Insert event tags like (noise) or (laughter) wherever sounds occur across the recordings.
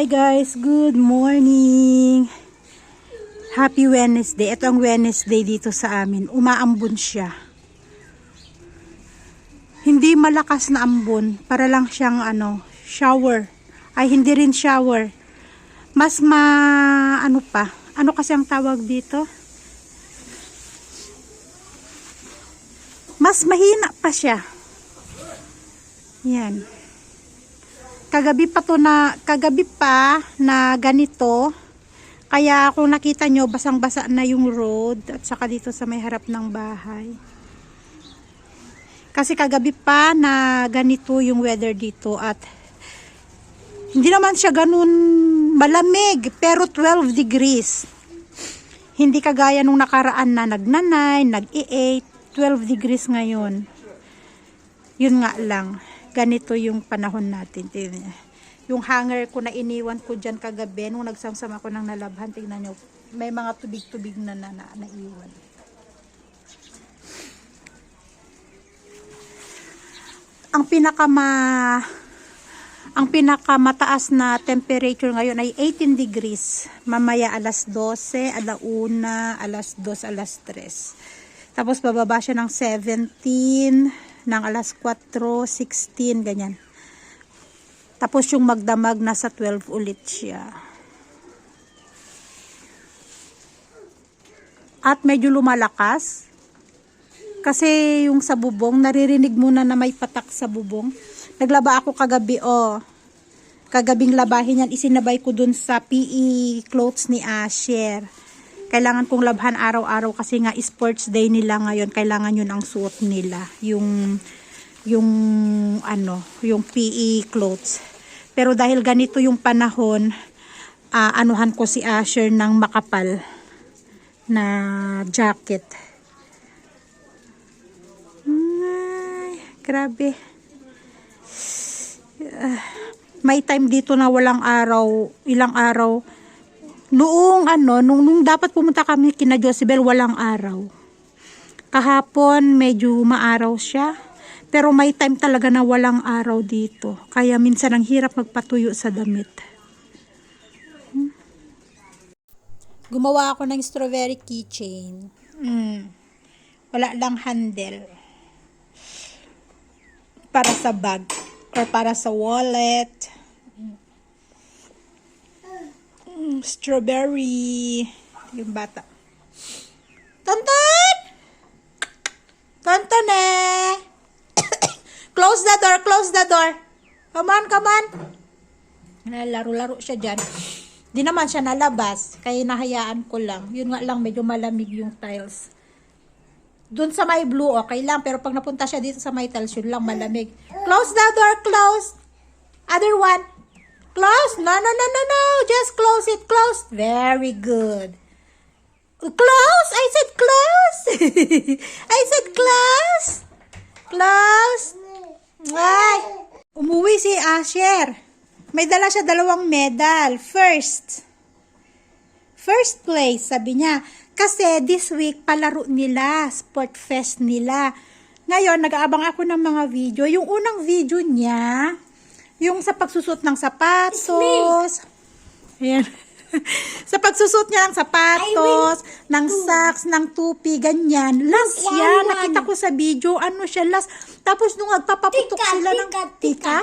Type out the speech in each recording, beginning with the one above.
Hi guys, good morning. Happy Wednesday. Ito ang Wednesday dito sa amin. Umaambon siya. Hindi malakas na ambon. Para lang siyang ano, shower. Ay, hindi rin shower. Mas ma... ano pa? Ano kasi ang tawag dito? Mas mahina pa siya. Yan. Kagabi pa to na, kagabi pa na ganito. Kaya kung nakita nyo, basang-basa na yung road at saka dito sa may harap ng bahay. Kasi kagabi pa na ganito yung weather dito at hindi naman siya ganun malamig pero 12 degrees. Hindi kagaya nung nakaraan na nag-9, nag-8, 12 degrees ngayon. Yun nga lang ganito yung panahon natin. Yung hanger ko na iniwan ko dyan kagabi, nung nagsamsam ako ng nalabhan, tingnan nyo, may mga tubig-tubig na, na, na. Ang pinakama ang pinakamataas na temperature ngayon ay 18 degrees. Mamaya alas 12, alauna, alas 2, alas 3. Tapos bababa siya ng 17, ng alas 4, 16, ganyan. Tapos yung magdamag nasa 12 ulit siya. At medyo lumalakas. Kasi yung sa bubong, naririnig muna na may patak sa bubong. Naglaba ako kagabi, oh. Kagabing labahin yan, isinabay ko dun sa PE clothes ni Asher. Kailangan kong labhan araw-araw kasi nga sports day nila ngayon. Kailangan yun ang suot nila. Yung, yung, ano, yung PE clothes. Pero dahil ganito yung panahon, ah, anuhan ko si Asher ng makapal na jacket. Ay, grabe. Ah, may time dito na walang araw, ilang araw. Noong ano, nung, nung dapat pumunta kami kina Josebel, walang araw. Kahapon, medyo maaraw siya. Pero may time talaga na walang araw dito. Kaya minsan ang hirap magpatuyo sa damit. Hmm. Gumawa ako ng strawberry keychain. Mm. Wala lang handle. Para sa bag. Or para sa wallet. Strawberry. Yung bata. Tonton! Tonton eh! (coughs) close the door, close the door. Come on, come on. Laro-laro siya dyan. Di naman siya nalabas. Kaya nahayaan ko lang. Yun nga lang, medyo malamig yung tiles. Doon sa may blue, okay lang. Pero pag napunta siya dito sa may tiles, yun lang malamig. Close the door, close. Other one. Close. No, no, no, no, no. Just close it. Close. Very good. Close. I said close. (laughs) I said close. Close. Ay. Umuwi si Asher. May dala siya dalawang medal. First. First place, sabi niya. Kasi this week, palaro nila. Sport fest nila. Ngayon, nag-aabang ako ng mga video. Yung unang video niya, yung sa pagsusot ng sapatos. Ayan. (laughs) sa pagsusot niya ng sapatos, ng socks, ng tupi, ganyan. Last Yan, yan, nakita ko sa video, ano siya, last. Tapos nung nagpapaputok Tika, sila ng... tika, tika.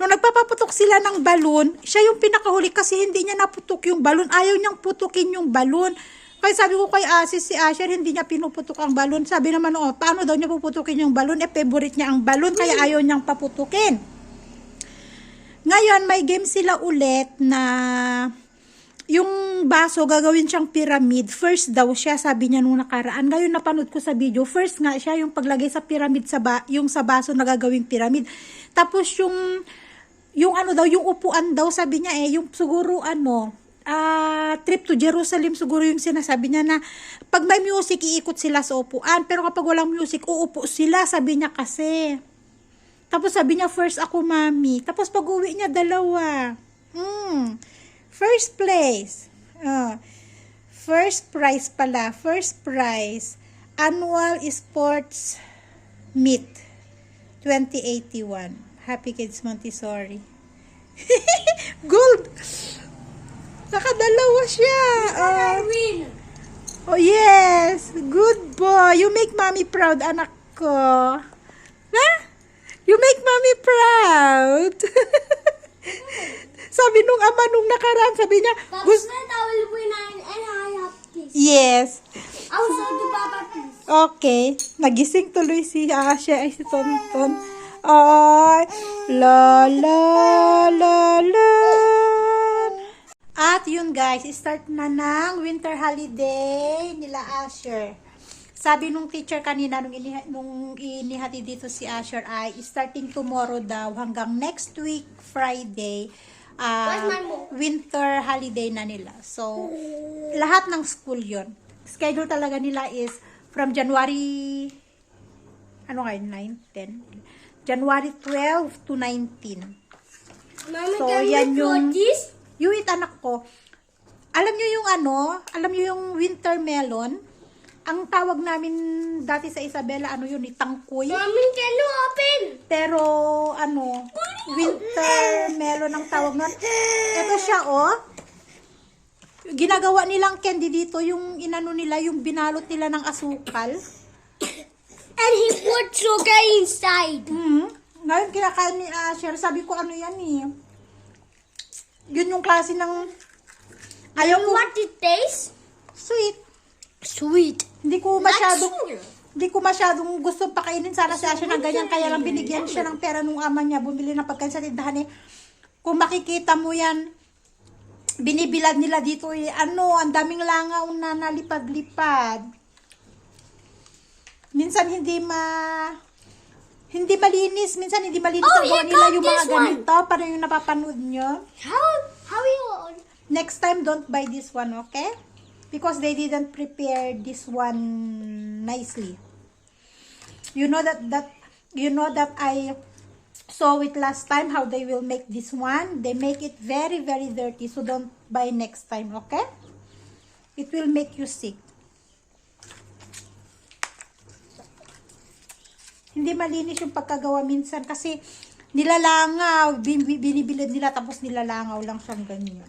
Nung nagpapaputok sila ng balon, siya yung pinakahuli kasi hindi niya naputok yung balon. Ayaw niyang putukin yung balon. Kaya sabi ko kay Asis, si Asher, hindi niya pinuputok ang balon. Sabi naman, oh, paano daw niya puputukin yung balon? Eh, favorite niya ang balon, kaya ayaw niyang paputukin. Ngayon, may game sila ulit na yung baso gagawin siyang pyramid. First daw siya, sabi niya nung nakaraan. Ngayon napanood ko sa video, first nga siya yung paglagay sa pyramid sa ba, yung sa baso na gagawing pyramid. Tapos yung yung ano daw, yung upuan daw, sabi niya eh, yung siguro ano, ah trip to Jerusalem siguro yung sinasabi niya na pag may music, iikot sila sa upuan. Pero kapag walang music, uupo sila, sabi niya kasi. Tapos sabi niya, first ako, mami. Tapos pag uwi niya, dalawa. Hmm. First place. Ah. first prize pala. First prize. Annual Sports Meet 2081. Happy Kids Montessori. (laughs) Gold! Nakadalawa siya. Oh. win. Oh, yes. Good boy. You make mommy proud, anak ko. Na? You make mommy proud. (laughs) sabi nung ama nung nakaraan, sabi niya, That's when I will win and, I have this. Yes. Also, the Papa piece. Okay. Nagising tuloy si Asha ay si Tonton. Ay, la la la la. At yun guys, start na ng winter holiday nila Asher. Sabi nung teacher kanina nung, iniha, nung inihati dito si Asher ay starting tomorrow daw hanggang next week Friday book? winter holiday na nila. So, lahat ng school yon Schedule talaga nila is from January ano ngayon, 9, 10? January 12 to 19. Mama, So, yan yung-? Yung it anak ko, alam nyo yung ano, alam nyo yung winter melon? Ang tawag namin dati sa Isabela, ano yun, itangkoy. Mommy, can you open? Pero, ano, winter melon ang tawag nun. Ito siya, oh. Ginagawa nilang candy dito, yung inano nila, yung binalot nila ng asukal. And he put sugar inside. Hmm. Ngayon, kinakain ni Asher. Sabi ko, ano yan eh. Yun yung klase ng... Ayaw ko. what it tastes? Sweet. Sweet. Hindi ko masyadong... sugar. Hindi ko masyadong gusto pakainin sana si Asher ng ganyan. Kaya lang binigyan siya ng pera nung ama niya. Bumili ng pagkain sa tindahan eh. Kung makikita mo yan, binibilad nila dito eh. Ano, ang daming langaw na nalipad-lipad. Minsan hindi ma... Hindi malinis. Minsan hindi malinis Oh, ang nila yung mga ganito. Parang yung napapanood nyo. How, how you Next time, don't buy this one, okay? Because they didn't prepare this one nicely. You know that that you know that I saw it last time how they will make this one. They make it very very dirty, so don't buy next time, okay? It will make you sick. Hindi malinis yung pagkagawa minsan kasi nilalangaw, bin- bin- binibilad nila tapos nilalangaw lang siyang ganyan.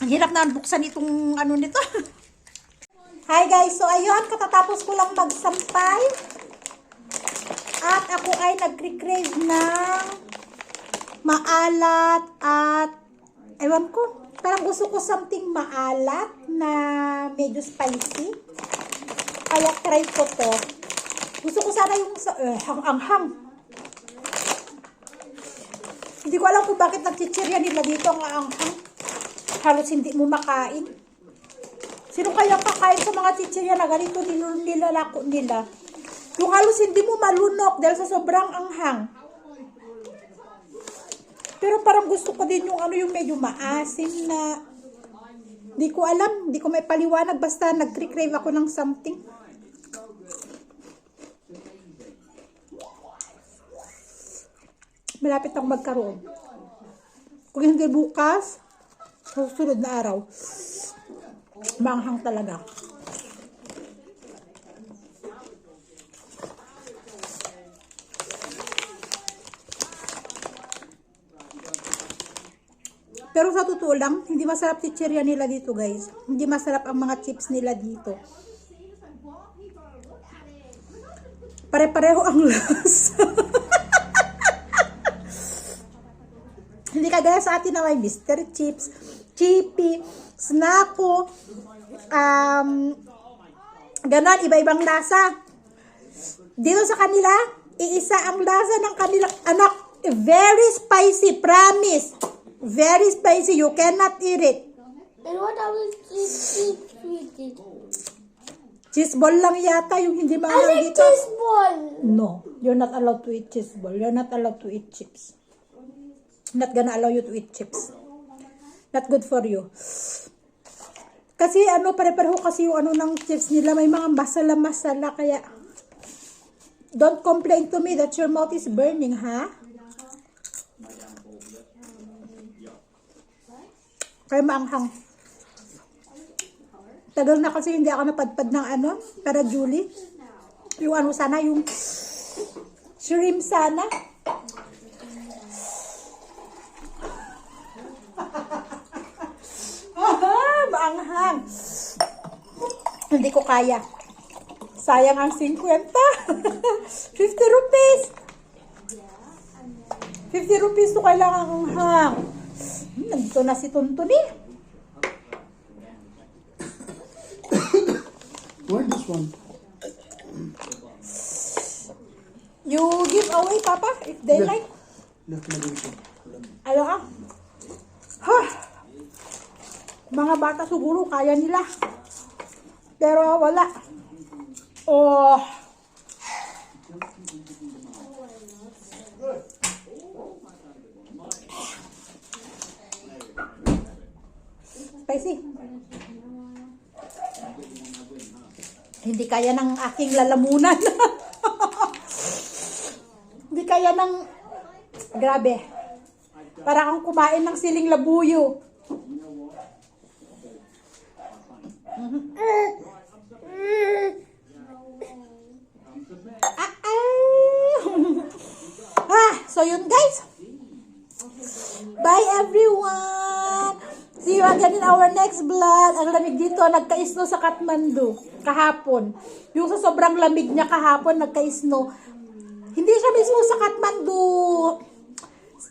Ang hirap na buksan itong ano nito. (laughs) Hi guys, so ayun, katatapos ko lang magsampay. At ako ay nagre-crave ng maalat at ewan ko, parang gusto ko something maalat na medyo spicy. Kaya try ko to. Gusto ko sana yung sa, eh, hang-hang. Hindi ko alam kung bakit nagchichirya nila dito ang anghang. Halos hindi mo makain. Sino kaya kakain sa mga chichirya na ganito nil- nilalako nila? Yung halos hindi mo malunok dahil sa sobrang anghang. Pero parang gusto ko din yung ano yung medyo maasim na di ko alam, di ko may paliwanag basta nagcrave ako ng something. Malapit ang magkaroon. Kung hindi bukas, sa susunod na araw, manghang talaga. Pero sa totoo lang, hindi masarap chichirya nila dito guys. Hindi masarap ang mga chips nila dito. Pare-pareho ang (laughs) lasa. Hindi kagaya sa atin na may Mr. Chips, Chippy, Snacko, um, ganon, iba-ibang lasa. Dito sa kanila, iisa ang lasa ng kanilang anak. Very spicy, promise. Very spicy, you cannot eat it. And what I will eat with it? Cheese ball lang yata yung hindi I mahal like dito. this ball. No, you're not allowed to eat cheese ball. You're not allowed to eat chips. Not gonna allow you to eat chips. Not good for you. Kasi ano, pare-pareho kasi yung ano ng chips nila. May mga masala-masala kaya don't complain to me that your mouth is burning, ha? Kaya maanghang. Tagal na kasi hindi ako napadpad ng ano, para Julie. Yung ano sana, yung Shrimp sana. Ah, maanghang. Hindi ko kaya. Sayang ang 50. 50 (laughs) rupees. 50 rupees to kailangan ang hang. Hmm, nandito na si Tuntun eh. Where this one? You give away, Papa, if they Yeah. like. Left na dito. Ano ka? Ha! Mga bata siguro kaya nila. Pero wala. Oh. Spicy. Hindi kaya ng aking lalamunan. (laughs) Hindi kaya ng Grabe. Para kang kumain ng siling labuyo. Ah, ah. ah, so yun guys. Bye everyone. See you again in our next vlog. Ang lamig dito, nagka-snow sa Kathmandu kahapon. Yung sa sobrang lamig niya kahapon, nagka-snow. Hindi siya mismo sa Kathmandu.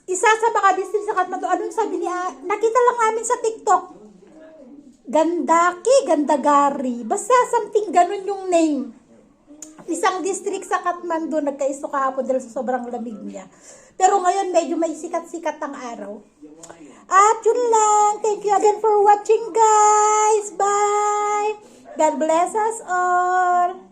Isa sa mga district sa Kathmandu, anong sabi niya? Nakita lang namin sa TikTok. Gandaki, Gandagari. Basta something ganun yung name. Isang district sa Kathmandu nagkaisto kahapon dahil sa sobrang lamig niya. Pero ngayon medyo may sikat-sikat ang araw. At yun lang. Thank you again for watching guys. Bye. God bless us all.